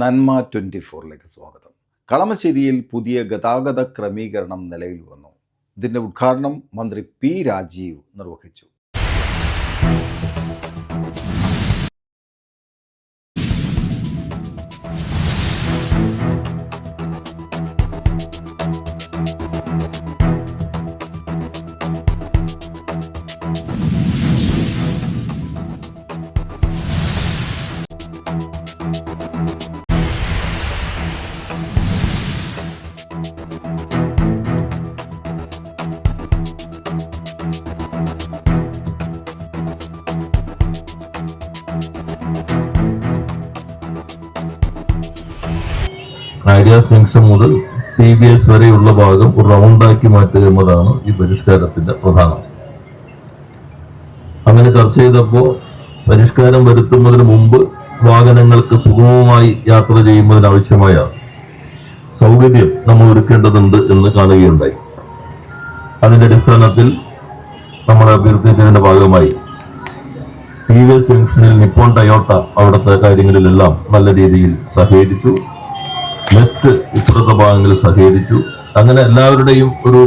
നന്മ ട്വന്റി ഫോറിലേക്ക് സ്വാഗതം. കളമശ്ശേരിയിൽ പുതിയ ഗതാഗത ക്രമീകരണം നിലവിൽ വന്നു. ഇതിന്റെ ഉദ്ഘാടനം മന്ത്രി പി രാജീവ് നിർവഹിച്ചു. ആര്യാസ് ജംഗ്ഷൻ മുതൽ ടി ബി എസ് വരെയുള്ള ഭാഗം റൗണ്ടാക്കി മാറ്റുക എന്നതാണ് ഈ പരിഷ്കാരത്തിന്റെ പ്രധാനം. അങ്ങനെ ചർച്ച ചെയ്തപ്പോൾ പരിഷ്കാരം വരുത്തുന്നതിന് മുമ്പ് വാഹനങ്ങൾക്ക് സുഗമമായി യാത്ര ചെയ്യുന്നതിനാവശ്യമായ സൗകര്യം നമ്മൾ ഒരുക്കേണ്ടതുണ്ട് എന്ന് കാണുകയുണ്ടായി. അതിന്റെ അടിസ്ഥാനത്തിൽ നമ്മുടെ അഭ്യർത്ഥിച്ചതിന്റെ ഭാഗമായി ടി വി എസ് ജംഗ്ഷനിൽ നിപ്പോൺ ടയോട്ട അവിടുത്തെ കാര്യങ്ങളിലെല്ലാം നല്ല രീതിയിൽ സഹകരിച്ചു. നെസ്റ്റ് ഉത്തരത്തെ ഭാഗങ്ങളിൽ സഹകരിച്ചു. അങ്ങനെ എല്ലാവരുടെയും ഒരു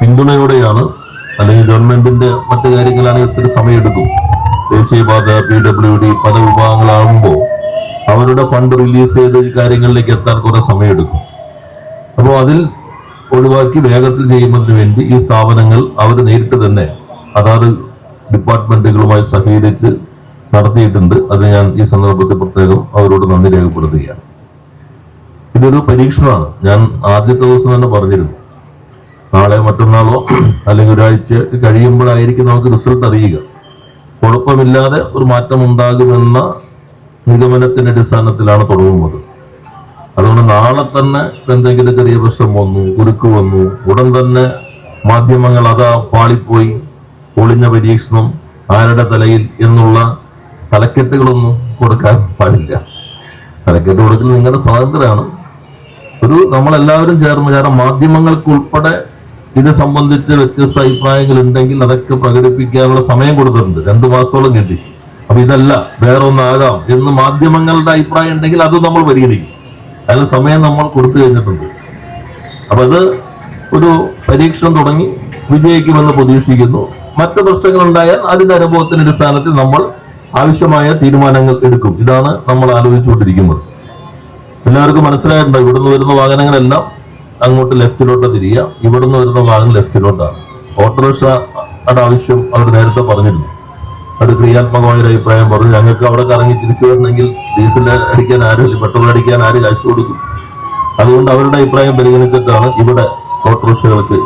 പിന്തുണയോടെയാണ് അല്ലെങ്കിൽ ഗവൺമെന്റിന്റെ മറ്റു കാര്യങ്ങളാണെങ്കിൽ ഒത്തിരി സമയമെടുക്കും. ദേശീയപാത പി ഡബ്ല്യു ഡി പല വിഭാഗങ്ങളാകുമ്പോൾ അവരുടെ ഫണ്ട് റിലീസ് ചെയ്ത് കാര്യങ്ങളിലേക്ക് എത്താൻ കുറെ സമയമെടുക്കും. അപ്പോൾ അതിൽ ഒഴിവാക്കി വേഗത്തിൽ ചെയ്യുന്നതിന് വേണ്ടി ഈ സ്ഥാപനങ്ങൾ അവർ നേരിട്ട് തന്നെ അതാത് ഡിപ്പാർട്ട്മെന്റുകളുമായി സഹകരിച്ച് നടത്തിയിട്ടുണ്ട്. അത് ഞാൻ ഈ സന്ദർഭത്തിൽ പ്രത്യേകം അവരോട് നന്ദി രേഖപ്പെടുത്തുകയാണ്. ഇതൊരു പരീക്ഷണമാണ്. ഞാൻ ആദ്യത്തെ ദിവസം തന്നെ പറഞ്ഞിരുന്നു. നാളെ മറ്റന്നാളോ അല്ലെങ്കിൽ ഒരാഴ്ച കഴിയുമ്പോഴായിരിക്കും നമുക്ക് റിസൾട്ട് അറിയുക. കുഴപ്പമില്ലാതെ ഒരു മാറ്റം ഉണ്ടാകുമെന്ന നിഗമനത്തിന്റെ അടിസ്ഥാനത്തിലാണ് തുടങ്ങുന്നത്. അതുകൊണ്ട് നാളെ തന്നെ എന്തെങ്കിലും ചെറിയ പ്രശ്നം വന്നു കുരുക്ക് വന്നു ഉടൻ തന്നെ മാധ്യമങ്ങൾ അതാ പാളിപ്പോയി. ഒളിഞ്ഞ പരീക്ഷണം ആരുടെ തലയിൽ എന്നുള്ള തലക്കെട്ടുകളൊന്നും കൊടുക്കാൻ പാടില്ല. തലക്കെട്ട് കൊടുക്കുന്നത് നിങ്ങളുടെ സ്വാതന്ത്ര്യമാണ്. ഒരു നമ്മളെല്ലാവരും ചേർന്ന് കാരണം മാധ്യമങ്ങൾക്ക് ഉൾപ്പെടെ ഇത് സംബന്ധിച്ച് വ്യത്യസ്ത അഭിപ്രായങ്ങൾ ഉണ്ടെങ്കിൽ അതൊക്കെ പ്രകടിപ്പിക്കാനുള്ള സമയം കൊടുത്തിട്ടുണ്ട്. രണ്ടു മാസത്തോളം കിട്ടി അപ്പൊ ഇതല്ല വേറെ ഒന്നാകാം എന്ന് മാധ്യമങ്ങളുടെ അഭിപ്രായം ഉണ്ടെങ്കിൽ അത് നമ്മൾ പരിഗണിക്കും. അതിന് സമയം നമ്മൾ കൊടുത്തു കഴിഞ്ഞിട്ടുണ്ട്. അപ്പൊ അത് ഒരു പരീക്ഷണം തുടങ്ങി വിജയിക്കുമെന്ന് പ്രതീക്ഷിക്കുന്നു. മറ്റു പ്രശ്നങ്ങൾ ഉണ്ടായാൽ അതിന്റെ അനുഭവത്തിന്റെ അടിസ്ഥാനത്തിൽ നമ്മൾ ആവശ്യമായ തീരുമാനങ്ങൾ എടുക്കും. ഇതാണ് നമ്മൾ ആലോചിച്ചുകൊണ്ടിരിക്കുന്നത്. എല്ലാവർക്കും മനസ്സിലായിട്ടുണ്ടോ? ഇവിടുന്ന് വരുന്ന വാഹനങ്ങളെല്ലാം അങ്ങോട്ട് ലെഫ്റ്റിലോട്ട് തിരിയുക ഇവിടുന്ന് വരുന്ന വാഹനം ലെഫ്റ്റിലോട്ടാണ് ഓട്ടോറിക്ഷയുടെ ആവശ്യം അവർ നേരത്തെ പറഞ്ഞിരുന്നു. ഒരു ക്രിയാത്മകമായ ഒരു അഭിപ്രായം പറഞ്ഞു. ഞങ്ങൾക്ക് അവിടെ കറങ്ങി തിരിച്ചു വരണമെങ്കിൽ ഡീസൽ അടിക്കാൻ ആരും പെട്രോൾ അടിക്കാൻ ആര് കാശ് കൊടുക്കും അതുകൊണ്ട് അവരുടെ അഭിപ്രായം പരിഗണിച്ചിട്ടാണ് ഇവിടെ ഓട്ടോറിക്ഷകൾക്ക്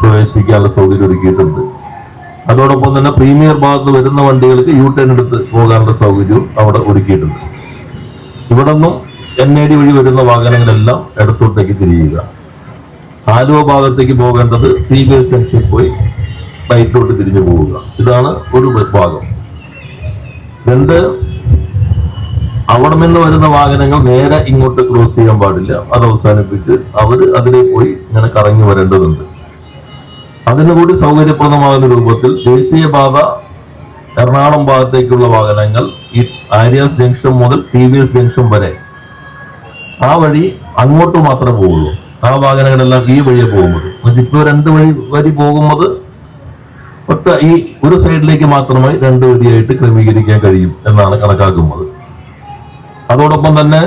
പ്രവേശിക്കാനുള്ള സൗകര്യം ഒരുക്കിയിട്ടുണ്ട്. അതോടൊപ്പം തന്നെ പ്രീമിയർ ഭാഗത്ത് വരുന്ന വണ്ടികൾക്ക് യു ടേൺ എടുത്ത് പോകാനുള്ള സൗകര്യവും അവിടെ ഒരുക്കിയിട്ടുണ്ട്. ഇവിടെ നിന്നും എൻ ഐ ഡി വഴി വരുന്ന വാഹനങ്ങളെല്ലാം ഇടത്തോട്ടേക്ക് തിരിയുക. ആലുവ ഭാഗത്തേക്ക് പോകേണ്ടത് ടി ബി എസ് ജംഗ്ഷനിൽ പോയി റൈറ്റോട്ട് തിരിഞ്ഞു പോവുക. ഇതാണ് ഒരു ഭാഗം. രണ്ട് അവിടെ നിന്ന് വരുന്ന വാഹനങ്ങൾ നേരെ ഇങ്ങോട്ട് ക്രോസ് ചെയ്യാൻ പാടില്ല. അത് അവസാനിപ്പിച്ച് അവർ അതിലെ പോയി ഇങ്ങനെ കറങ്ങി വരേണ്ടതുണ്ട്. അതിനു കൂടി സൗകര്യപ്രദമാകുന്ന രൂപത്തിൽ ദേശീയപാത എറണാകുളം ഭാഗത്തേക്കുള്ള വാഹനങ്ങൾ ഈ ആര്യാസ് ജംഗ്ഷൻ മുതൽ ടി വി എസ് ജംഗ്ഷൻ വരെ ആ വഴി അങ്ങോട്ട് മാത്രമേ പോവുള്ളൂ ആ വാഹനങ്ങളെല്ലാം ഈ വഴിയെ പോകുന്നത്. ഇപ്പോൾ ഇപ്പോ രണ്ട് വഴി വരി പോകുന്നത് ഒറ്റ ഈ ഒരു സൈഡിലേക്ക് മാത്രമായി രണ്ട് വരിയായിട്ട് ക്രമീകരിക്കാൻ കഴിയും എന്നാണ് കണക്കാക്കുന്നത്. അതോടൊപ്പം തന്നെ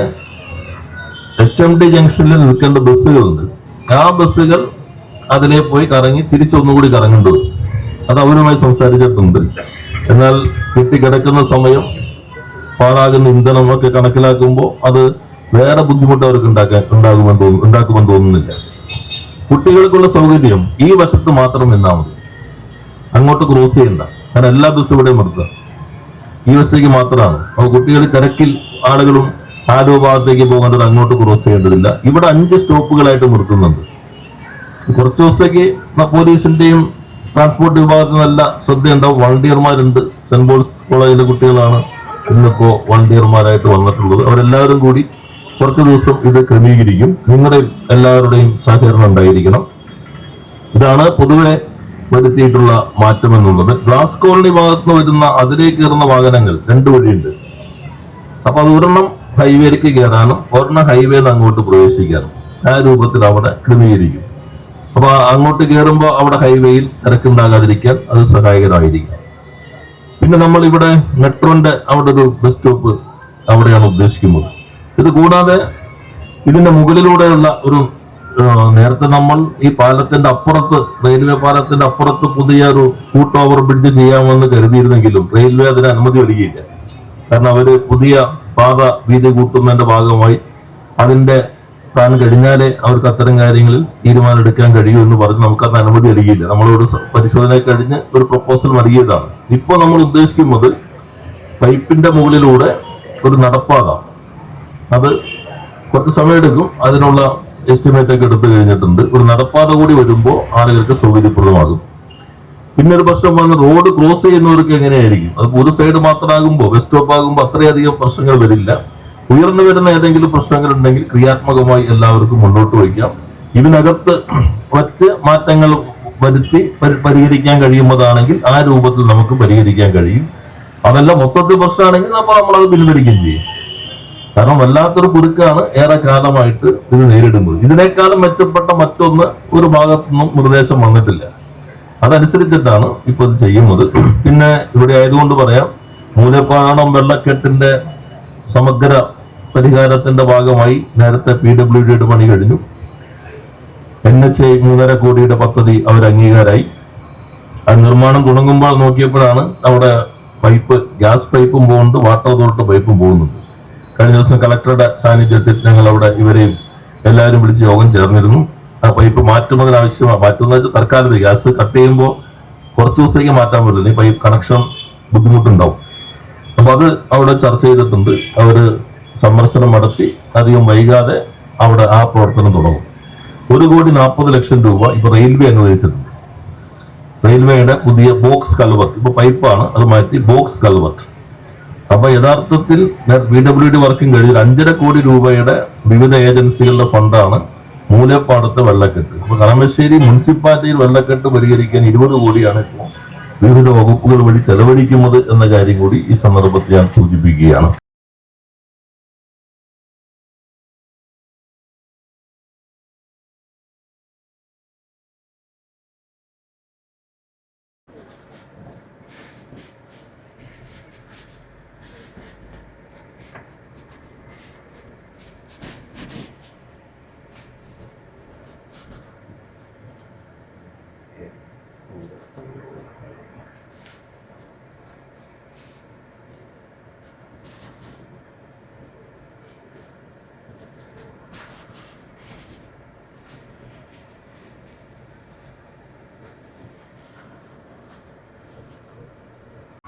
എച്ച് എം ഡി ജംഗ്ഷനിൽ നിൽക്കേണ്ട ബസ്സുകളുണ്ട്. ആ ബസ്സുകൾ അതിലെ പോയി കറങ്ങി തിരിച്ചൊന്നുകൂടി കറങ്ങേണ്ടി വരും. അത് അവരുമായി സംസാരിച്ചിട്ടുണ്ട്. എന്നാൽ കിട്ടിക്കിടക്കുന്ന സമയം പാഴാകുന്ന ഇന്ധനമൊക്കെ കണക്കിലാക്കുമ്പോൾ അത് വേറെ ബുദ്ധിമുട്ട് അവർക്ക് ഉണ്ടാക്കാൻ ഉണ്ടാകുമെന്ന് തോന്നുന്നു ഉണ്ടാക്കുമെന്ന് തോന്നുന്നില്ല. കുട്ടികൾക്കുള്ള സൗകര്യം ഈ വശത്ത് മാത്രം നിന്നാൽ മതി. അങ്ങോട്ട് ക്രോസ് ചെയ്യണ്ട. കാരണം എല്ലാ ബസ്സും ഇവിടെ നിർത്തുക ഈ വശത്തേക്ക് മാത്രമാണ്. അപ്പോൾ കുട്ടികൾ തിരക്കിൽ ആളുകളും ആരോ ഭാഗത്തേക്ക് പോകേണ്ടത് അങ്ങോട്ട് ക്രോസ് ചെയ്യേണ്ടതില്ല. ഇവിടെ അഞ്ച് സ്റ്റോപ്പുകളായിട്ട് നിർത്തുന്നുണ്ട്. കുറച്ച് ദിവസത്തേക്ക് പോലീസിന്റെയും ട്രാൻസ്പോർട്ട് വിഭാഗത്തിൽ നല്ല ശ്രദ്ധയുണ്ടാവും വളണ്ടിയർമാരുണ്ട് സെന്റ് പോൾസ് കോളേജിലെ കുട്ടികളാണ് ഇന്നിപ്പോ വളണ്ടിയർമാരായിട്ട് വന്നിട്ടുള്ളത്. അവരെല്ലാവരും കൂടി കുറച്ച് ദിവസം ഇത് ക്രമീകരിക്കും. നിങ്ങളുടെ എല്ലാവരുടെയും സഹകരണം ഉണ്ടായിരിക്കണം. ഇതാണ് പൊതുവെ വരുത്തിയിട്ടുള്ള മാറ്റം എന്നുള്ളത്. ഗ്ലാസ് കോളനി ഭാഗത്ത് വരുന്ന അതിലേക്ക് കയറുന്ന വാഹനങ്ങൾ രണ്ടു വഴിയുണ്ട്. അപ്പൊ അത് ഒരെണ്ണം ഹൈവേയിലേക്ക് കയറാനും ഒരെണ്ണം ഹൈവേന്ന് അങ്ങോട്ട് പ്രവേശിക്കാനും ആ രൂപത്തിൽ അവിടെ ക്രമീകരിക്കും. അപ്പൊ അങ്ങോട്ട് കയറുമ്പോൾ അവിടെ ഹൈവേയിൽ തിരക്കുണ്ടാകാതിരിക്കാൻ അത് സഹായകരമായിരിക്കും. പിന്നെ നമ്മൾ ഇവിടെ മെട്രോന്റെ അവിടെ ഒരു ബസ് സ്റ്റോപ്പ് അവിടെയാണ് ഉദ്ദേശിക്കുന്നത്. ഇത് കൂടാതെ ഇതിന്റെ മുകളിലൂടെയുള്ള ഒരു നേരത്തെ നമ്മൾ ഈ പാലത്തിന്റെ അപ്പുറത്ത് റെയിൽവേ പാലത്തിന്റെ അപ്പുറത്ത് പുതിയ ഒരു ഫൂട്ട് ഓവർ ബ്രിഡ്ജ് ചെയ്യാമെന്ന് കരുതിയിരുന്നെങ്കിലും റെയിൽവേ അതിന് അനുമതി നൽകിയില്ല. കാരണം അവർ പുതിയ പാത വീതി കൂട്ടുന്നതിന്റെ ഭാഗമായി അതിന്റെ താൻ കഴിഞ്ഞാലേ അവർക്ക് അത്തരം കാര്യങ്ങളിൽ തീരുമാനം എടുക്കാൻ കഴിയൂ എന്ന് പറഞ്ഞ് നമുക്ക് അത് അനുമതി നൽകിയില്ല. നമ്മളോട് പരിശോധന കഴിഞ്ഞ് ഒരു പ്രപ്പോസൽ നൽകിയതാണ്. ഇപ്പോൾ നമ്മൾ ഉദ്ദേശിക്കുന്നത് പൈപ്പിന്റെ മുകളിലൂടെ ഒരു നടപ്പാത അത് കുറച്ച് സമയമെടുക്കും അതിനുള്ള എസ്റ്റിമേറ്റ് ഒക്കെ എടുത്തു കഴിഞ്ഞിട്ടുണ്ട്. ഒരു നടപ്പാത കൂടി വരുമ്പോൾ ആളുകൾക്ക് സൗകര്യപ്രദമാകും. പിന്നെ ഒരു പ്രശ്നം വന്ന് റോഡ് ക്രോസ് ചെയ്യുന്നവർക്ക് എങ്ങനെയായിരിക്കും? അത് ഒരു സൈഡ് മാത്രമാകുമ്പോൾ ബസ് സ്റ്റോപ്പ് ആകുമ്പോൾ അത്രയധികം പ്രശ്നങ്ങൾ വരില്ല. ഉയർന്നു വരുന്ന ഏതെങ്കിലും പ്രശ്നങ്ങൾ ഉണ്ടെങ്കിൽ ക്രിയാത്മകമായി എല്ലാവർക്കും മുന്നോട്ട് വയ്ക്കാം. ഇതിനകത്ത് വച്ച് മാറ്റങ്ങൾ വരുത്തി പരി- പരിഹരിക്കാൻ കഴിയുന്നതാണെങ്കിൽ ആ രൂപത്തിൽ നമുക്ക് പരിഹരിക്കാൻ കഴിയും. അതല്ല മൊത്തത്തിൽ പ്രശ്നമാണെങ്കിൽ അപ്പോൾ നമ്മളത് പിൻവലിക്കുകയും ചെയ്യും. കാരണം വല്ലാത്തൊരു കുരുക്കാണ് ഏറെ കാലമായിട്ട് ഇത് നേരിടുന്നത്. ഇതിനേക്കാളും മെച്ചപ്പെട്ട മറ്റൊന്ന് ഒരു ഭാഗത്തുനിന്നും നിർദ്ദേശം വന്നിട്ടില്ല. അതനുസരിച്ചിട്ടാണ് ഇപ്പൊ ഇത് ചെയ്യുന്നത്. പിന്നെ ഇവിടെ ആയതുകൊണ്ട് പറയാം മൂലപ്പാണം വെള്ളക്കെട്ടിന്റെ സമഗ്ര പരിഹാരത്തിന്റെ ഭാഗമായി നേരത്തെ പി ഡബ്ല്യു ഡിയുടെ പണി കഴിഞ്ഞു. എൻ എച്ച് ഐ മൂന്നര കോടിയുടെ പദ്ധതി അവർ അംഗീകാരമായി ആ നിർമ്മാണം തുടങ്ങുമ്പോൾ നോക്കിയപ്പോഴാണ് അവിടെ പൈപ്പ് ഗ്യാസ് പൈപ്പും പോകുന്നുണ്ട് വാട്ടർ അതോറിറ്റി പൈപ്പും പോകുന്നുണ്ട് കഴിഞ്ഞ ദിവസം കളക്ടറുടെ സാന്നിധ്യത്തിൽ ഞങ്ങൾ അവിടെ ഇവരെയും എല്ലാവരും വിളിച്ച് യോഗം ചേർന്നിരുന്നു. ആ പൈപ്പ് മാറ്റുന്നതിന് ആവശ്യമാണ് മാറ്റുന്നത് തൽക്കാലം ഗ്യാസ് കട്ട് ചെയ്യുമ്പോൾ കുറച്ച് ദിവസത്തേക്ക് മാറ്റാൻ പറ്റില്ല. ഈ പൈപ്പ് കണക്ഷൻ ബുദ്ധിമുട്ടുണ്ടാവും. അപ്പൊ അത് അവിടെ ചർച്ച ചെയ്തിട്ടുണ്ട്. അവർ സന്ദർശനം നടത്തി. അധികം വൈകാതെ അവിടെ ആ പ്രവർത്തനം തുടങ്ങും. ഒരു കോടി നാൽപ്പത് ലക്ഷം രൂപ ഇപ്പൊ റെയിൽവേ അനുവദിച്ചിട്ടുണ്ട്. റെയിൽവേയുടെ പുതിയ ബോക്സ് കൽവർട്ട് ഇപ്പൊ പൈപ്പാണ്. അത് മാറ്റി ബോക്സ് കൾവർട്ട് അപ്പൊ യഥാർത്ഥത്തിൽ ബി ഡബ്ല്യു ഡി വർക്കിംഗ് കഴിഞ്ഞ അഞ്ചര കോടി രൂപയുടെ വിവിധ ഏജൻസികളുടെ ഫണ്ടാണ് മൂലപ്പാടത്തെ വെള്ളക്കെട്ട്. അപ്പൊ കളമശ്ശേരി മുനിസിപ്പാലിറ്റിയിൽ വെള്ളക്കെട്ട് പരിഹരിക്കാൻ ഇരുപത് കോടിയാണ് ഇപ്പോൾ വിവിധ വകുപ്പുകൾ വഴി ചെലവഴിക്കുന്നത് എന്ന കാര്യം കൂടി ഈ സന്ദർഭത്തിൽ ഞാൻ സൂചിപ്പിക്കുകയാണ്.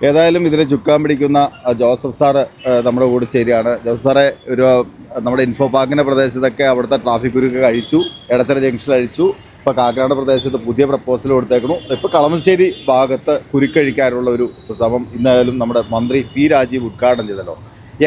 ഏതായാലും ഇതിനെ ചുക്കാൻ പിടിക്കുന്ന ജോസഫ് സാറ് നമ്മുടെ കൂടെ ചേരുകയാണ് ജോസഫ് സാറെ ഒരു നമ്മുടെ ഇൻഫോ പാർക്കിന്റെ പ്രദേശത്തൊക്കെ അവിടുത്തെ ട്രാഫിക് കുരുക്ക് കഴിച്ചു എടച്ചര ജംഗ്ഷൻ അഴിച്ചു. ഇപ്പോൾ കാക്കനാട് പ്രദേശത്ത് പുതിയ പ്രപ്പോസൽ കൊടുത്തേക്കണു ഇപ്പോൾ കളമശ്ശേരി ഭാഗത്ത് കുരുക്കഴിക്കാനുള്ള ഒരു ശ്രമം ഇന്നായാലും നമ്മുടെ മന്ത്രി പി രാജീവ് ഉദ്ഘാടനം ചെയ്തല്ലോ.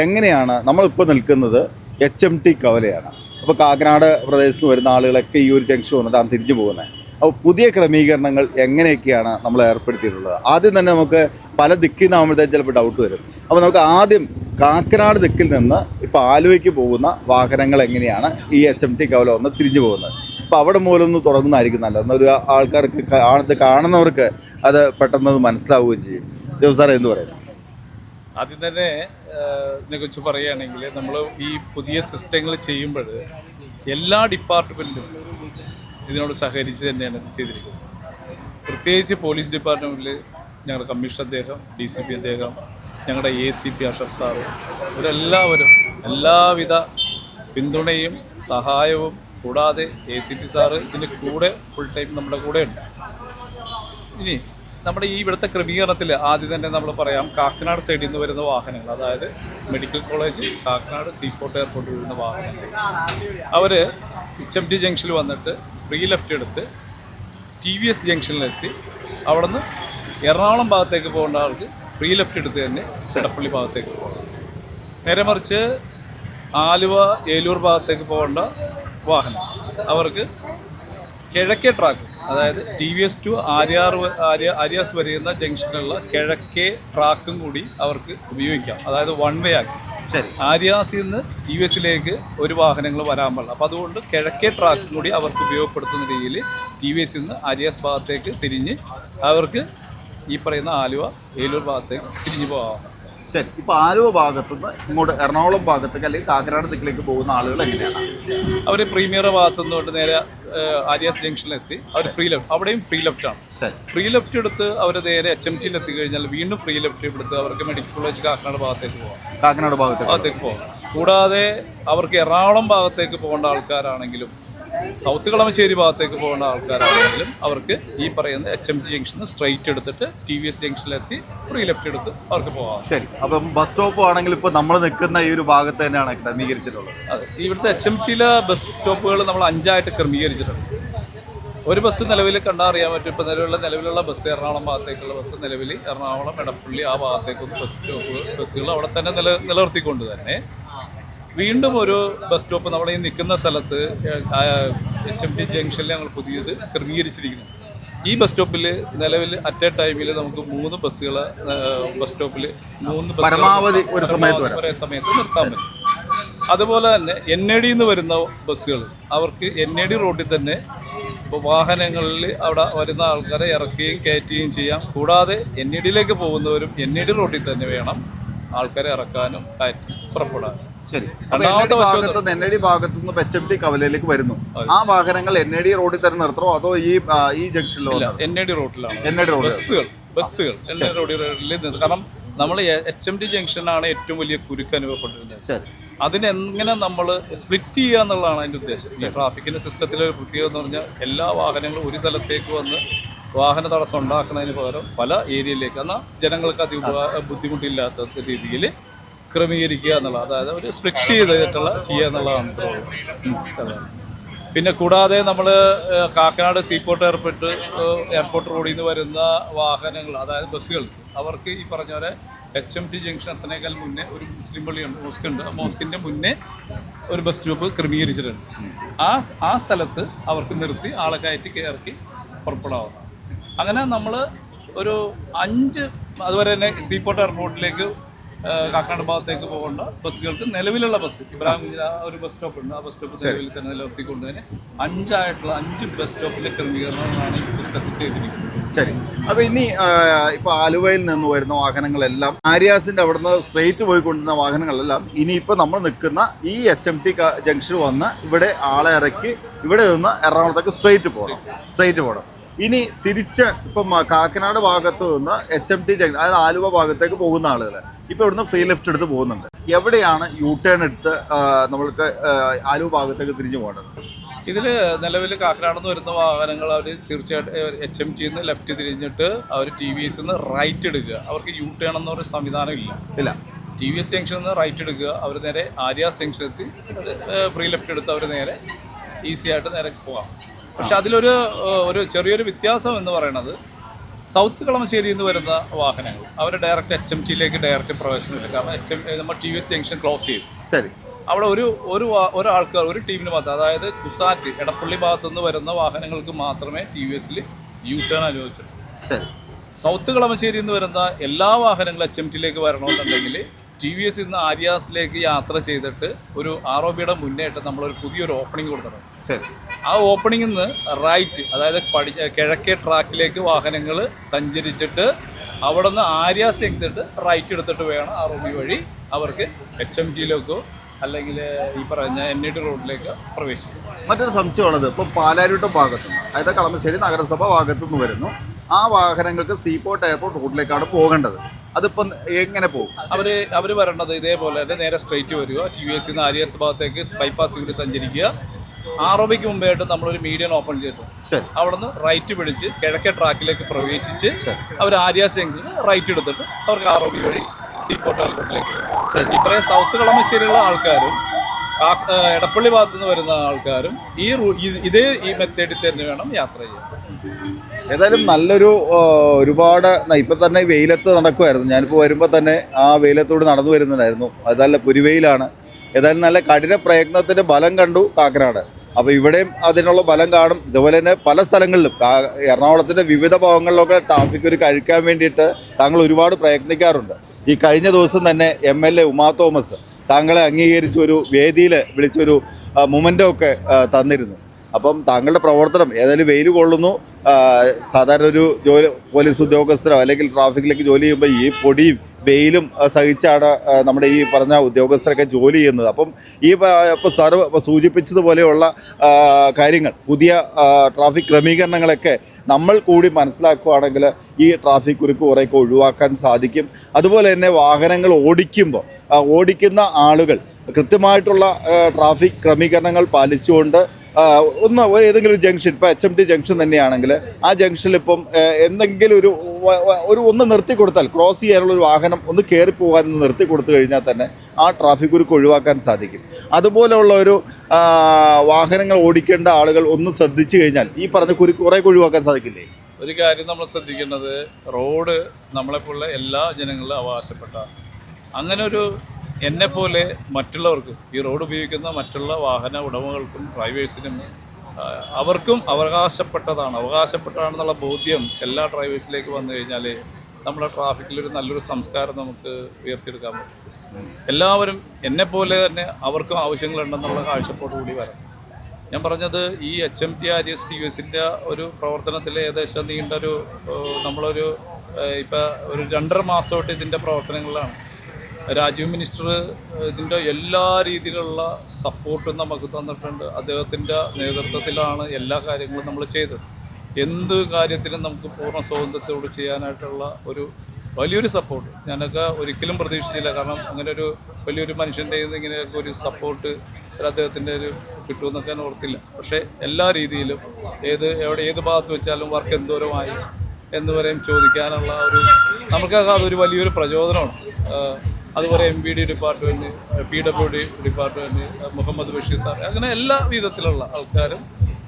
എങ്ങനെയാണ് നമ്മളിപ്പോൾ നിൽക്കുന്നത്? എച്ച് എം ടി കവലയാണ്. അപ്പോൾ കാക്കനാട് പ്രദേശത്ത് വരുന്ന ആളുകളൊക്കെ ഈ ഒരു ജംഗ്ഷൻ വന്നിട്ടാണ് തിരിഞ്ഞു പോകുന്നത് അപ്പോൾ പുതിയ ക്രമീകരണങ്ങൾ എങ്ങനെയൊക്കെയാണ് നമ്മൾ ഏർപ്പെടുത്തിയിട്ടുള്ളത്? ആദ്യം തന്നെ നമുക്ക് പല ദിക്കിൽ നിന്നാകുമ്പോഴത്തേക്ക് ചിലപ്പോൾ ഡൗട്ട് വരും. അപ്പോൾ നമുക്ക് ആദ്യം കാക്കനാട് ദിക്കിൽ നിന്ന് ഇപ്പോൾ ആലുവയ്ക്ക് പോകുന്ന വാഹനങ്ങൾ എങ്ങനെയാണ് ഈ എച്ച് എം ടി കവല ഒന്ന് തിരിഞ്ഞു പോകുന്നത്? അപ്പോൾ അവിടെ മൂലമൊന്ന് തുടങ്ങുന്നതായിരിക്കും നല്ലത്. എന്നൊരു ആൾക്കാർക്ക് ഇത് കാണുന്നവർക്ക് അത് പെട്ടെന്ന് മനസ്സിലാവുകയും ചെയ്യും. ദിവസം സാറേ എന്ത് പറയുന്നത് ആദ്യം തന്നെ ഇതിനെക്കുറിച്ച് പറയുകയാണെങ്കിൽ നമ്മൾ ഈ പുതിയ സിസ്റ്റങ്ങൾ ചെയ്യുമ്പോൾ എല്ലാ ഡിപ്പാർട്ട്മെന്റും ഇതിനോട് സഹകരിച്ച് തന്നെയാണ് ഇത് ചെയ്തിരിക്കുന്നത്. പ്രത്യേകിച്ച് പോലീസ് ഡിപ്പാർട്ട്മെന്റിൽ ഞങ്ങളുടെ കമ്മീഷണർ അദ്ദേഹം ഡി സി പി അദ്ദേഹം ഞങ്ങളുടെ A C P Ashaf sir ഇവരെല്ലാവരും എല്ലാവിധ പിന്തുണയും സഹായവും കൂടാതെ എ സി പി സാറ് ഇതിന്റെ കൂടെ ഫുൾ ടൈം നമ്മുടെ കൂടെ ഉണ്ട്. ഇനി നമ്മുടെ ഈ ഇവിടുത്തെ ക്രമീകരണത്തിൽ ആദ്യം തന്നെ നമ്മൾ പറയാം കാക്കനാട് സൈഡിൽ നിന്ന് വരുന്ന വാഹനങ്ങൾ അതായത് മെഡിക്കൽ കോളേജ് കാക്കനാട് സീപോർട്ട് എയർപോർട്ടിൽ വരുന്ന വാഹനങ്ങൾ അവർ എച്ച് എം ടി ജംഗ്ഷനിൽ വന്നിട്ട് ഫ്രീ ലെഫ്റ്റ് എടുത്ത് ടി വി എസ് ജംഗ്ഷനിലെത്തി അവിടെ നിന്ന് എറണാകുളം ഭാഗത്തേക്ക് പോകേണ്ട ആൾക്ക് ഫ്രീ ലെഫ്റ്റ് എടുത്ത് തന്നെ ചെടപ്പള്ളി ഭാഗത്തേക്ക് പോകണം. നേരെ മറിച്ച് ആലുവ ഏലൂർ ഭാഗത്തേക്ക് പോകേണ്ട വാഹനം. അവർക്ക് കിഴക്കേ ട്രാക്ക് അതായത് T V S to Aryar Arya Aryas വരെയുന്ന ജംഗ്ഷനിലുള്ള കിഴക്കേ ട്രാക്കും കൂടി അവർക്ക് ഉപയോഗിക്കാം. അതായത് വൺ വേ ആക്കി. ആര്യാസിൽ നിന്ന് വി എസിലേക്ക് ഒരു വാഹനങ്ങൾ വരാൻ പാടില്ല അപ്പോൾ അതുകൊണ്ട് കിഴക്കേ ട്രാക്കും കൂടി അവർക്ക് ഉപയോഗപ്പെടുത്തുന്ന രീതിയിൽ ടി വി എസിൽ നിന്ന് ആര്യാസ് ഭാഗത്തേക്ക് തിരിഞ്ഞ് അവർക്ക് ഈ പറയുന്ന ആലുവ ഏലൂർ ഭാഗത്തേക്ക് തിരിഞ്ഞു പോകാം ശരി ഇപ്പൊ ആലുവ ഭാഗത്തുനിന്ന് ഇങ്ങോട്ട് എറണാകുളം ഭാഗത്തേക്ക് അല്ലെങ്കിൽ കാക്കനാട് ദിക്കിലേക്ക് പോകുന്ന ആളുകൾ എങ്ങനെയാണ്? അവർ പ്രീമിയർ ഭാഗത്തു നിന്നുകൊണ്ട് നേരെ ആര്യാസ് ജംഗ്ഷനിലെത്തി. അവർ ഫ്രീ ലെഫ്റ്റ് അവിടെയും ഫ്രീ ലെഫ്റ്റ് ആണ്. ഫ്രീ ലെഫ്റ്റ് എടുത്ത് അവർ നേരെ എച്ച് എം ടിയിൽ എത്തിക്കഴിഞ്ഞാൽ വീണ്ടും ഫ്രീ ലെഫ്റ്റ് എടുത്ത് അവർക്ക് മെഡിക്കൽ കോളേജ് കാക്കനാട് ഭാഗത്തേക്ക് പോകാം കാക്കനാട് ഭാഗത്തേക്ക് ഭാഗത്തേക്ക് പോകാം കൂടാതെ അവർക്ക് എറണാകുളം ഭാഗത്തേക്ക് പോകേണ്ട ആൾക്കാരാണെങ്കിലും സൗത്ത് കളമശ്ശേരി ഭാഗത്തേക്ക് പോകുന്ന ആൾക്കാരാണെങ്കിലും അവർക്ക് ഈ പറയുന്ന എച്ച് എം ജി ജംഗ്ഷന് സ്ട്രൈറ്റ് എടുത്തിട്ട് ടി വി എസ് ജംഗ്ഷനിലെത്തി ഫ്രീ ലെഫ്റ്റ് എടുത്ത് അവർക്ക് പോകാം. ശരി. അപ്പം ബസ് സ്റ്റോപ്പ് ആണെങ്കിൽ ഇപ്പോൾ നമ്മൾ നിൽക്കുന്ന ഈ ഒരു ഭാഗത്ത് തന്നെയാണ് ക്രമീകരിച്ചിട്ടുള്ളത്. അതെ ഇവിടുത്തെ എച്ച് എം ടിയിലെ ബസ് സ്റ്റോപ്പുകൾ നമ്മൾ അഞ്ചായിട്ട് ക്രമീകരിച്ചിട്ടുണ്ട്. ഒരു ബസ് നിലവിൽ കണ്ടാൽ അറിയാൻ പറ്റും. ഇപ്പോൾ നിലവിലുള്ള നിലവിലുള്ള ബസ് എറണാകുളം ഭാഗത്തേക്കുള്ള ബസ് നിലവിൽ എറണാകുളം എടപ്പള്ളി ആ ഭാഗത്തേക്കൊന്ന് ബസ് സ്റ്റോപ്പ് ബസ്സുകൾ അവിടെ തന്നെ നില നിലനിർത്തിക്കൊണ്ട് തന്നെ വീണ്ടും ഒരു ബസ് സ്റ്റോപ്പ് നമ്മുടെ ഈ നിൽക്കുന്ന സ്ഥലത്ത് എച്ച് എം ടി ജംഗ്ഷനിൽ ഞങ്ങൾ പുതിയത് ക്രമീകരിച്ചിരിക്കുന്നു. ഈ ബസ് സ്റ്റോപ്പിൽ നിലവിൽ അറ്റ് എ ടൈമിൽ നമുക്ക് മൂന്ന് ബസ്സുകൾ ബസ് സ്റ്റോപ്പിൽ മൂന്ന് ബസ് പരമാവധി ഒരു സമയത്ത് ഒരേ സമയത്ത് നിർത്താൻ പറ്റും. അതുപോലെ തന്നെ എൻ എ ഡിയിൽ നിന്ന് വരുന്ന ബസ്സുകൾ അവർക്ക് എൻ എ ഡി റോഡിൽ തന്നെ ഇപ്പോൾ വാഹനങ്ങളിൽ അവിടെ വരുന്ന ആൾക്കാരെ ഇറക്കുകയും കയറ്റുകയും ചെയ്യാം. കൂടാതെ എൻ എ ഡിയിലേക്ക് പോകുന്നവരും എൻ എ ഡി റോഡിൽ തന്നെ വേണം ആൾക്കാരെ ഇറക്കാനും കയറ്റി പുറപ്പെടാനും. ശരി. ഐ ഭാഗത്ത് നിന്ന് എൻ ഐ ഡി ഭാഗത്ത് നിന്ന് എച്ച് എം ഡി കവലയിലേക്ക് വരുന്നു. ആ വാഹനങ്ങൾ എൻ ഐ ഡി റോഡിൽ തന്നെ നിർത്തണോ അതോ ഈ ഈ ജംഗ്ഷനിലോ എൻ ഐ ഡി റോഡിലാണ് എൻ ഐ ഡി റോഡ് ബസ്സുകൾ ബസ്സുകൾ എൻ ഐ ഡി റോഡിൽ കാരണം നമ്മൾ എച്ച് എം ഡി ജംഗ്ഷനാണ് ഏറ്റവും വലിയ കുരുക്ക് അനുഭവപ്പെട്ടിരുന്നത്. അതിനെങ്ങനെ നമ്മൾ സ്പ്ലിറ്റ് ചെയ്യുക എന്നുള്ളതാണ് അതിന്റെ ഉദ്ദേശം. ഈ ട്രാഫിക്കിന്റെ സിസ്റ്റത്തിലെ ഒരു പ്രത്യേകത എന്ന് പറഞ്ഞാൽ എല്ലാ വാഹനങ്ങളും ഒരു സ്ഥലത്തേക്ക് വന്ന് വാഹന തടസ്സം ഉണ്ടാക്കുന്നതിന് പകരം പല ഏരിയയിലേക്ക്. എന്നാൽ ജനങ്ങൾക്ക് അതി ബുദ്ധിമുട്ടില്ലാത്ത രീതിയിൽ ക്രമീകരിക്കുക എന്നുള്ളത്. അതായത് ഒരു സ്പ്ലിറ്റ് ചെയ്തിട്ടുള്ള ചെയ്യുക എന്നുള്ളതാണ്. പിന്നെ കൂടാതെ നമ്മൾ കാക്കനാട് സീപോർട്ട് എയർപോർട്ട് എയർപോർട്ട് റോഡിൽ നിന്ന് വരുന്ന വാഹനങ്ങൾ അതായത് ബസ്സുകൾ അവർക്ക് ഈ പറഞ്ഞ പോലെ എച്ച് എം ടി ജംഗ്ഷൻ എത്തനേക്കാൾ മുന്നേ ഒരു മുസ്ലിം പള്ളിയുണ്ട് മോസ്ക് ഉണ്ട്. ആ മോസ്കിന്റെ മുന്നേ ഒരു ബസ് സ്റ്റോപ്പ് ക്രമീകരിച്ചിട്ടുണ്ട്. ആ ആ സ്ഥലത്ത് അവർക്ക് നിർത്തി ആളെ കയറ്റി കയറി പുറപ്പെടാവുന്നതാണ്. അങ്ങനെ നമ്മൾ ഒരു അഞ്ച് അതുപോലെ തന്നെ സീപോർട്ട് എയർപോർട്ടിലേക്ക് ഏഹ് കാക്കനാട് ഭാഗത്തേക്ക് പോകേണ്ട ബസ്സുകൾക്ക് നിലവിലുള്ള ബസ് ഇബ്രാഹിം ഒരു ബസ് സ്റ്റോപ്പ് ഉണ്ട്. ആ ബസ് സ്റ്റോപ്പ് നിലവിൽ തന്നെ നിലനിർത്തിക്കൊണ്ട് തന്നെ അഞ്ചായിട്ടുള്ള അഞ്ച് ബസ് സ്റ്റോപ്പിലെ ക്രമീകരണങ്ങളാണ് ഈ സിസ്റ്റത്തിൽ ചെയ്തിരിക്കുന്നത്. ശരി. അപ്പൊ ഇനി ഇപ്പൊ ആലുവയിൽ നിന്ന് വരുന്ന വാഹനങ്ങളെല്ലാം ആര്യാസിന്റെ അവിടുന്ന് സ്ട്രെയിറ്റ് പോയിക്കൊണ്ടിരുന്ന വാഹനങ്ങളെല്ലാം ഇനിയിപ്പോ നമ്മൾ നിൽക്കുന്ന ഈ എച്ച് എം ടി ജംഗ്ഷൻ വന്ന് ഇവിടെ ആളെ ഇറക്കി ഇവിടെ നിന്ന് എറണാകുളത്തേക്ക് സ്ട്രെയിറ്റ് പോകണം സ്ട്രെയിറ്റ് പോകണം ഇനി തിരിച്ച് ഇപ്പം കാക്കനാട് ഭാഗത്ത് നിന്ന് എച്ച് എം ടി ജംഗ്ഷൻ അതായത് ആലുവ ഭാഗത്തേക്ക് പോകുന്ന ആളുകൾ ഇപ്പൊ ഇവിടുന്ന് ഫ്രീ ലെഫ്റ്റ് എടുത്ത് പോകുന്നുണ്ട്. എവിടെയാണ് യു ടേൺ എടുത്ത് നമ്മൾക്ക് ആലു ഭാഗത്തേക്ക് തിരിഞ്ഞു പോകേണ്ടത്? ഇതിൽ നിലവിൽ കാക്കനാട് നിന്ന് വരുന്ന വാഹനങ്ങൾ അവർ തീർച്ചയായിട്ടും എച്ച് എം ടിന്ന് ലെഫ്റ്റ് തിരിഞ്ഞിട്ട് അവർ ടി വി എസ് നിന്ന് റൈറ്റ് എടുക്കുക. അവർക്ക് യു ടേൺ എന്നൊരു സംവിധാനം ഇല്ല. ഇല്ല. ടി വി എസ് ജംഗ്ഷനിൽ നിന്ന് റൈറ്റ് എടുക്കുക. അവർ നേരെ ആര്യ ജംഗ്ഷൻ എത്തി ഫ്രീ ലെഫ്റ്റ് എടുത്ത് അവർ നേരെ ഈസി ആയിട്ട് നേരെ പോകാം. പക്ഷെ അതിലൊരു ഒരു ചെറിയൊരു വ്യത്യാസം എന്ന് പറയുന്നത് സൗത്ത് കളമശ്ശേരിയിൽ നിന്ന് വരുന്ന വാഹനങ്ങൾ. അവർ ഡയറക്റ്റ് എച്ച് എം ടിയിലേക്ക് ഡയറക്റ്റ് പ്രവേശനമില്ല കാരണം എച്ച് എം നമ്മൾ T V S junction close ചെയ്തു ശരി. അവിടെ ഒരു ഒരു ഒരാൾക്കാർ ഒരു ടീമിന് മാത്രം അതായത് കുസാറ്റ് എടപ്പള്ളി ഭാഗത്തു നിന്ന് വരുന്ന വാഹനങ്ങൾക്ക് മാത്രമേ ടി വി എസിൽ യു ടേൺ അനുവദിച്ചിട്ടുള്ളൂ ശരി. സൗത്ത് കളമശ്ശേരിയിൽ നിന്ന് വരുന്ന എല്ലാ വാഹനങ്ങളും എച്ച് എം ടിയിലേക്ക് വരണമെന്നുണ്ടെങ്കിൽ ടി വി എസ് ഇന്ന് ആര്യാസിലേക്ക് യാത്ര ചെയ്തിട്ട് ഒരു ആർ ഒ ബിയുടെ മുന്നേറ്റം നമ്മളൊരു പുതിയൊരു ഓപ്പണിംഗ് കൊടുത്തിട്ടുണ്ട്. ശരി. ആ ഓപ്പണിംഗിൽ നിന്ന് റൈറ്റ് അതായത് പടി കിഴക്കേ ട്രാക്കിലേക്ക് വാഹനങ്ങൾ സഞ്ചരിച്ചിട്ട് അവിടെ നിന്ന് ആര്യാസ് എത്തിയിട്ട് റൈറ്റ് എടുത്തിട്ട് വേണം ആർ ഒ ബി വഴി അവർക്ക് എച്ച് എം ജിയിലേക്കോ അല്ലെങ്കിൽ ഈ പറഞ്ഞ എൻ ഐ ഡി റോഡിലേക്ക് പ്രവേശിക്കും മറ്റൊരു സംശയമാണത് ഇപ്പോൾ പാലാരിവട്ടം ഭാഗത്ത് അതായത് കളമശ്ശേരി നഗരസഭ ഭാഗത്തുനിന്ന് വരുന്നു. ആ വാഹനങ്ങൾക്ക് സീപോർട്ട് എയർപോർട്ട് റോഡിലേക്കാണ് പോകേണ്ടത്. അതിപ്പം എങ്ങനെ പോകും? അവർ അവർ വരേണ്ടത് ഇതേപോലെ തന്നെ നേരെ സ്ട്രൈറ്റ് വരിക. ടി വി എസ് നിന്ന് ആര്യാസ് ഭാഗത്തേക്ക് ബൈപ്പാസ് കൂടി സഞ്ചരിക്കുക. ആറോബിക്ക് മുമ്പായിട്ട് നമ്മളൊരു മീഡിയൻ ഓപ്പൺ ചെയ്തു. അവിടുന്ന് റൈറ്റ് പിടിച്ച് കിഴക്കേ ട്രാക്കിലേക്ക് പ്രവേശിച്ച് അവർ ആര്യാസ് ജംഗ്ഷന് റൈറ്റ് എടുത്തിട്ട് അവർക്ക് ആറോബി വഴി സീപോർട്ട് പോകും. ഇത്രയും സൗത്ത് കളമശ്ശേരിയുള്ള ആൾക്കാരും എടപ്പള്ളി ഭാഗത്തു നിന്ന് വരുന്ന ആൾക്കാരും ഈ ഇതേ ഈ മെത്തേഡിൽ തന്നെ വേണം യാത്ര ചെയ്യാൻ. ഏതായാലും നല്ലൊരു ഒരുപാട് ഇപ്പം തന്നെ വെയിലത്ത് നടക്കുമായിരുന്നു ഞാനിപ്പോൾ വരുമ്പോൾ തന്നെ ആ വെയിലത്തോട് നടന്നു വരുന്നുണ്ടായിരുന്നു. അത് നല്ല പുരിവെയിലാണ്. ഏതായാലും നല്ല കഠിന പ്രയത്നത്തിന്റെ ബലം കണ്ടു കാക്കനാട്. അപ്പോൾ ഇവിടെയും അതിനുള്ള ബലം കാണും. ഇതുപോലെ തന്നെ പല സ്ഥലങ്ങളിലും എറണാകുളത്തിന്റെ വിവിധ ഭാഗങ്ങളിലൊക്കെ ട്രാഫിക് ഒരു കഴിക്കാൻ വേണ്ടിയിട്ട് താങ്കൾ ഒരുപാട് പ്രയത്നിക്കാറുണ്ട്. ഈ കഴിഞ്ഞ ദിവസം തന്നെ M L A Uma Thomas താങ്കളെ അംഗീകരിച്ച് ഒരു വേദിയിൽ വിളിച്ചൊരു മൊമെന്റോ ഒക്കെ തന്നിരുന്നു. അപ്പം താങ്കളുടെ പ്രവർത്തനം ഏതായാലും വെയിൽ കൊള്ളുന്നു. സാധാരണ ഒരു ജോലി പോലീസ് ഉദ്യോഗസ്ഥരോ അല്ലെങ്കിൽ ട്രാഫിക്കിലേക്ക് ജോലി ചെയ്യുമ്പോൾ ഈ പൊടിയും വെയിലും സഹിച്ചാണ് നമ്മുടെ ഈ പറഞ്ഞ ഉദ്യോഗസ്ഥരൊക്കെ ജോലി ചെയ്യുന്നത്. അപ്പം ഈ ഇപ്പോൾ സാറ് സൂചിപ്പിച്ചതുപോലെയുള്ള കാര്യങ്ങൾ പുതിയ ട്രാഫിക് ക്രമീകരണങ്ങളൊക്കെ നമ്മൾ കൂടി മനസ്സിലാക്കുകയാണെങ്കിൽ ഈ ട്രാഫിക് കുരുക്ക് കുറേയൊക്കെ ഒഴിവാക്കാൻ സാധിക്കും. അതുപോലെ തന്നെ വാഹനങ്ങൾ ഓടിക്കുമ്പോൾ ഓടിക്കുന്ന ആളുകൾ കൃത്യമായിട്ടുള്ള ട്രാഫിക് ക്രമീകരണങ്ങൾ പാലിച്ചുകൊണ്ട് ഒന്ന് ഏതെങ്കിലും ഒരു ജംഗ്ഷൻ ഇപ്പോൾ എച്ച് എം ടി ജംഗ്ഷൻ തന്നെയാണെങ്കിൽ ആ ജംഗ്ഷനിൽ ഇപ്പം എന്തെങ്കിലും ഒരു ഒരു ഒന്ന് നിർത്തി കൊടുത്താൽ ക്രോസ് ചെയ്യാനുള്ള ഒരു വാഹനം ഒന്ന് കയറി പോകാൻ നിർത്തി കൊടുത്തു കഴിഞ്ഞാൽ തന്നെ ആ ട്രാഫിക് കുരുക്ക് ഒഴിവാക്കാൻ സാധിക്കും. അതുപോലെയുള്ള ഒരു വാഹനങ്ങൾ ഓടിക്കേണ്ട ആളുകൾ ഒന്ന് ശ്രദ്ധിച്ചു കഴിഞ്ഞാൽ ഈ പറഞ്ഞ കുരുക്ക് കുറേ ഒഴിവാക്കാൻ സാധിക്കില്ലേ? ഒരു കാര്യം നമ്മൾ ശ്രദ്ധിക്കേണ്ടത് റോഡ് നമ്മളെപ്പോലുള്ള എല്ലാ ജനങ്ങളിലും അവകാശപ്പെട്ട അങ്ങനെ ഒരു എന്നെപ്പോലെ മറ്റുള്ളവർക്ക് ഈ റോഡ് ഉപയോഗിക്കുന്ന മറ്റുള്ള വാഹന ഉടമകൾക്കും ഡ്രൈവേഴ്സിനും അവർക്കും അവകാശപ്പെട്ടതാണ്. അവകാശപ്പെട്ടതാണെന്നുള്ള ബോധ്യം എല്ലാ ഡ്രൈവേഴ്സിലേക്ക് വന്നു കഴിഞ്ഞാൽ നമ്മുടെ ട്രാഫിക്കിലൊരു നല്ലൊരു സംസ്കാരം നമുക്ക് ഉയർത്തിയെടുക്കാൻ പറ്റും. എല്ലാവരും എന്നെപ്പോലെ തന്നെ അവർക്കും ആവശ്യങ്ങളുണ്ടെന്നുള്ള കാഴ്ചപ്പാടുകൂടി വരണം. ഞാൻ പറഞ്ഞത് ഈ H M T R S T U എസിന്റെ ഒരു പ്രവർത്തനത്തിൽ ഏകദേശം നീണ്ടൊരു ഒരു നമ്മളൊരു ഇപ്പം ഒരു രണ്ടര മാസമായിട്ട് ഇതിന്റെ പ്രവർത്തനങ്ങളിലാണ്. രാജീവ് മിനിസ്റ്റർ ഇതിന്റെ എല്ലാ രീതിയിലുള്ള സപ്പോർട്ടും നമുക്ക് തന്നിട്ടുണ്ട്. അദ്ദേഹത്തിന്റെ നേതൃത്വത്തിലാണ് എല്ലാ കാര്യങ്ങളും നമ്മൾ ചെയ്തത്. എന്ത് കാര്യത്തിനും നമുക്ക് പൂർണ സ്വാതന്ത്ര്യത്തോട് ചെയ്യാനായിട്ടുള്ള ഒരു വലിയൊരു സപ്പോർട്ട്. ഞാനൊക്കെ ഒരിക്കലും പ്രതീക്ഷിച്ചില്ല. കാരണം അങ്ങനെ ഒരു വലിയൊരു മനുഷ്യന്റെ ഇങ്ങനെയൊക്കെ ഒരു സപ്പോർട്ട് അദ്ദേഹത്തിന്റെ ഒരു കിട്ടുമെന്നൊക്കെ ഞാൻ ഓർത്തില്ല. പക്ഷേ എല്ലാ രീതിയിലും ഏത് എവിടെ ഏത് ഭാഗത്ത് വെച്ചാലും വർക്ക് എന്തോരമായി എന്ന് പറയും ചോദിക്കാനുള്ള ഒരു നമുക്കൊക്കെ അതൊരു വലിയൊരു പ്രചോദനമാണ്. അതുപോലെ M B D department P W D department Muhammad Basheer sir അങ്ങനെ എല്ലാ വിധത്തിലുള്ള ആൾക്കാരും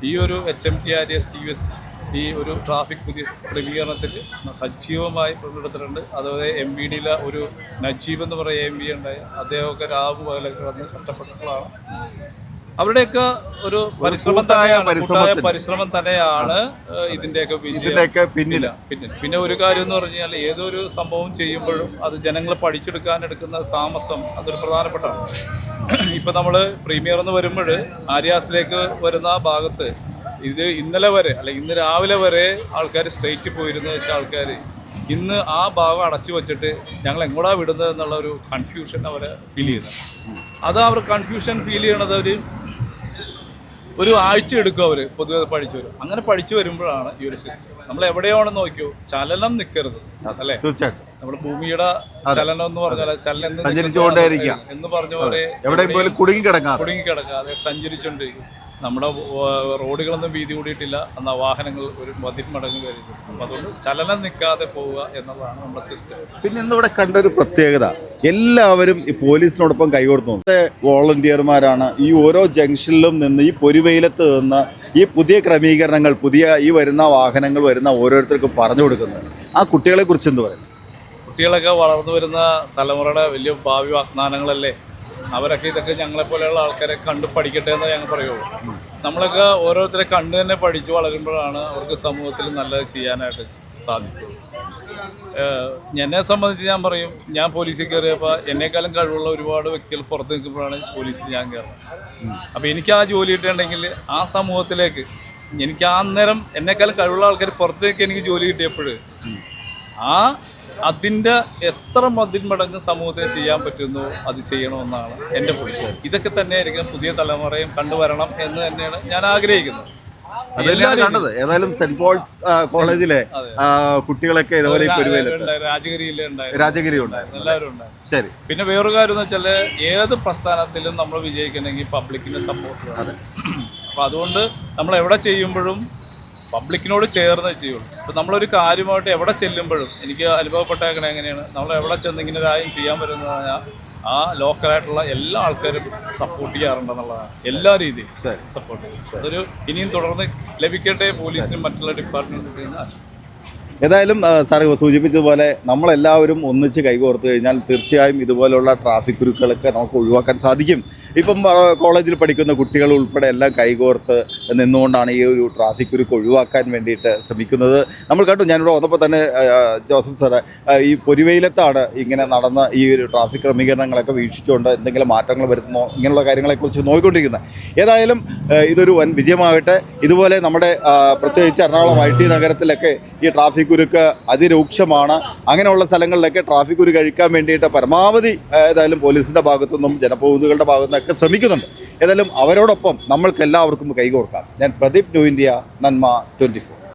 ഈ ഒരു H M T R S T S ഈ ഒരു ട്രാഫിക് പോലീസ് ക്രമീകരണത്തിൽ സജീവമായി പങ്കെടുത്തിട്ടുണ്ട്. അതുപോലെ എം ബി ഡിയിലെ ഒരു നജീബ് എന്ന് പറയുന്ന എം ബി ഉണ്ടായി അദ്ദേഹമൊക്കെ രാവ് പകലൊക്കെ വന്ന് കഷ്ടപ്പെട്ടിട്ടുള്ളതാണ് അവരുടെയൊക്കെ ഒരു പരിശ്രമം തന്നെയാണ് പരിശ്രമം തന്നെയാണ് ഏഹ്, ഇതിന്റെയൊക്കെ പിന്നില പിന്നിൽ. പിന്നെ പിന്നെ ഒരു കാര്യം എന്ന് പറഞ്ഞു കഴിഞ്ഞാൽ ഏതൊരു സംഭവം ചെയ്യുമ്പോഴും അത് ജനങ്ങൾ പഠിച്ചെടുക്കാൻ എടുക്കുന്ന താമസം അതൊരു പ്രധാനപ്പെട്ടാണ് ഇപ്പം നമ്മൾ പ്രീമിയർ എന്ന് വരുമ്പോൾ ആര്യാസിലേക്ക് വരുന്ന ആ ഭാഗത്ത് ഇത് ഇന്നലെ വരെ അല്ലെ ഇന്ന് രാവിലെ വരെ ആൾക്കാർ സ്ട്രെയിറ്റ് പോയിരുന്നു വെച്ച ആൾക്കാർ ഇന്ന് ആ ഭാഗം അടച്ചു വെച്ചിട്ട് ഞങ്ങൾ എങ്ങോട്ടാ വിടുന്നത് എന്നുള്ള ഒരു കൺഫ്യൂഷൻ അവരെ ഫീൽ ചെയ്യുന്നത്. അത് അവർ കൺഫ്യൂഷൻ ഫീൽ ചെയ്യണത് അവർ ഒരു ആഴ്ച എടുക്കും അവർ പൊതുവെ പഠിച്ചു വരും അങ്ങനെ പഠിച്ചു വരുമ്പോഴാണ് ഈ ഒരു സിസ്റ്റം നമ്മൾ എവിടെയാണ് നോക്കിയോ? ചലനം നിൽക്കരുത് അല്ലേ? തീർച്ചയായിട്ടും. നമ്മുടെ ഭൂമിയുടെ ചലനം എന്ന് പറഞ്ഞാൽ ചലനം സഞ്ചരിച്ചുകൊണ്ടേയിരിക്കുക. എന്ന് പറഞ്ഞ പോലെ എവിടെയും പോലും കുടുങ്ങി കിടക്കാതെ സഞ്ചരിച്ചുകൊണ്ടിരിക്കും. നമ്മുടെ റോഡുകളൊന്നും വീതി കൂടിയിട്ടില്ല എന്നാൽ വാഹനങ്ങൾ ഒരു പതിന്മടങ്ങ് വരുന്നു അപ്പം അതുകൊണ്ട് ചലനം നിൽക്കാതെ പോവുക എന്നുള്ളതാണ് നമ്മുടെ സിസ്റ്റം പിന്നെ ഇന്നിവിടെ കണ്ട ഒരു പ്രത്യേകത. എല്ലാവരും ഈ പോലീസിനോടൊപ്പം കൈകോർത്തുന്നു വോളണ്ടിയർമാരാണ് ഈ ഓരോ ജംഗ്ഷനിലും നിന്ന് ഈ പൊരുവെയിലത്ത് നിന്ന് ഈ പുതിയ ക്രമീകരണങ്ങൾ പുതിയ ഈ വരുന്ന വാഹനങ്ങൾ വരുന്ന ഓരോരുത്തർക്കും പറഞ്ഞു കൊടുക്കുന്നത്. ആ കുട്ടികളെ കുറിച്ച് എന്ത് പറയുന്നു? കുട്ടികളൊക്കെ വളർന്നു വരുന്ന തലമുറയുടെ വലിയ ഭാവി വാഗ്ദാനങ്ങളല്ലേ? അവരൊക്കെ ഇതൊക്കെ ഞങ്ങളെ പോലെയുള്ള ആൾക്കാരെ കണ്ട് പഠിക്കട്ടെ എന്ന് ഞങ്ങൾ പറയുള്ളൂ. നമ്മളൊക്കെ ഓരോരുത്തരെ കണ്ട് തന്നെ പഠിച്ചു വളരുമ്പോഴാണ് അവർക്ക് സമൂഹത്തിൽ നല്ലത് ചെയ്യാനായിട്ട് സാധിക്കുള്ളൂ എന്നെ സംബന്ധിച്ച് ഞാൻ പറയും ഞാൻ പോലീസിൽ കയറിയപ്പോൾ എന്നെക്കാളും കഴിവുള്ള ഒരുപാട് വ്യക്തികൾ പുറത്ത് നിൽക്കുമ്പോഴാണ് പോലീസിൽ ഞാൻ കയറുന്നത്. അപ്പോൾ എനിക്ക് ആ ജോലി കിട്ടുന്നുണ്ടെങ്കിൽ ആ സമൂഹത്തിലേക്ക് എനിക്ക് ആ അന്നേരം എന്നെക്കാളും കഴിവുള്ള ആൾക്കാർ പുറത്തേക്ക് എനിക്ക് ജോലി കിട്ടിയപ്പോൾ ആ അതിന്റെ എത്ര മതിന്മടങ്ങ് സമൂഹത്തിന് ചെയ്യാൻ പറ്റുന്നു അത് ചെയ്യണമെന്നാണ് എന്റെ പൊളിച്ചത് ഇതൊക്കെ തന്നെയായിരിക്കും പുതിയ തലമുറയും കണ്ടുവരണം എന്ന് തന്നെയാണ് ഞാൻ ആഗ്രഹിക്കുന്നത്. അതെല്ലാം കണ്ടത്. ഏതായാലും സെന്റ് പോൾസ് കോളേജിലെ കുട്ടികളൊക്കെ ഇതുപോലെ രാജഗിരിയിൽ രാജഗിരി ഉണ്ടായിരുന്നു ശരി. പിന്നെ വേറൊരു കാര്യം എന്ന് വെച്ചാൽ ഏത് പ്രസ്ഥാനത്തിലും നമ്മൾ വിജയിക്കണമെങ്കിൽ പബ്ലിക്കിന്റെ സപ്പോർട്ട് അപ്പം അതുകൊണ്ട് നമ്മൾ എവിടെ ചെയ്യുമ്പോഴും പബ്ലിക്കിനോട് ചേർന്ന് ചെയ്യുള്ളൂ. ഇപ്പം നമ്മളൊരു കാര്യമായിട്ട് എവിടെ ചെല്ലുമ്പോഴും എനിക്ക് അനുഭവപ്പെട്ടേക്കണേ എങ്ങനെയാണ് നമ്മൾ എവിടെ ചെന്ന് ഇങ്ങനെ കാര്യം ചെയ്യാൻ പറഞ്ഞാൽ ആ ലോക്കലായിട്ടുള്ള എല്ലാ ആൾക്കാരും സപ്പോർട്ട് ചെയ്യാറുണ്ടെന്നുള്ളതാണ്. എല്ലാ രീതിയിലും സപ്പോർട്ട് ചെയ്യും. അതൊരു ഇനിയും തുടർന്ന് ലഭിക്കട്ടെ പോലീസിനും മറ്റുള്ള ഡിപ്പാർട്ട്മെന്റിനും ആശംസ. ഏതായാലും സാർ സൂചിപ്പിച്ചതുപോലെ നമ്മളെല്ലാവരും ഒന്നിച്ച് കൈകോർത്ത് കഴിഞ്ഞാൽ തീർച്ചയായും ഇതുപോലുള്ള ട്രാഫിക് കുരുക്കളൊക്കെ നമുക്ക് ഒഴിവാക്കാൻ സാധിക്കും. ഇപ്പം കോളേജിൽ പഠിക്കുന്ന കുട്ടികൾ ഉൾപ്പെടെ എല്ലാം കൈകോർത്ത് നിന്നുകൊണ്ടാണ് ഈ ഒരു ട്രാഫിക് കുരുക്ക് ഒഴിവാക്കാൻ വേണ്ടിയിട്ട് ശ്രമിക്കുന്നത്. നമ്മൾ കണ്ടു ഞാനിവിടെ വന്നപ്പോൾ തന്നെ ജോസഫ് സാറ് ഈ പൊരിവെയിലത്താണ് ഇങ്ങനെ നടന്ന ഈ ഒരു ട്രാഫിക് ക്രമീകരണങ്ങളൊക്കെ വീക്ഷിച്ചുകൊണ്ട് എന്തെങ്കിലും മാറ്റങ്ങൾ വരുത്തുന്നോ ഇങ്ങനെയുള്ള കാര്യങ്ങളെക്കുറിച്ച് നോക്കിക്കൊണ്ടിരിക്കുന്നത് ഏതായാലും ഇതൊരു വൻ വിജയമാകട്ടെ. ഇതുപോലെ നമ്മുടെ പ്രത്യേകിച്ച് എറണാകുളം ഐ ടി നഗരത്തിലൊക്കെ ഈ ട്രാഫിക് കുരുക്ക് അതിരൂക്ഷമാണ്. അങ്ങനെയുള്ള സ്ഥലങ്ങളിലൊക്കെ ട്രാഫിക് കുരുക്ക് കഴിക്കാൻ വേണ്ടിയിട്ട് പരമാവധി ഏതായാലും പോലീസിന്റെ ഭാഗത്തുനിന്നും ജനപ്രതിനിധികളുടെ ഭാഗത്തു നിന്നൊക്കെ ശ്രമിക്കുന്നുണ്ട്. ഏതായാലും അവരോടൊപ്പം നമ്മൾക്ക് എല്ലാവർക്കും കൈകോർക്കാം. ഞാൻ Pradeep New India Nanma twenty four.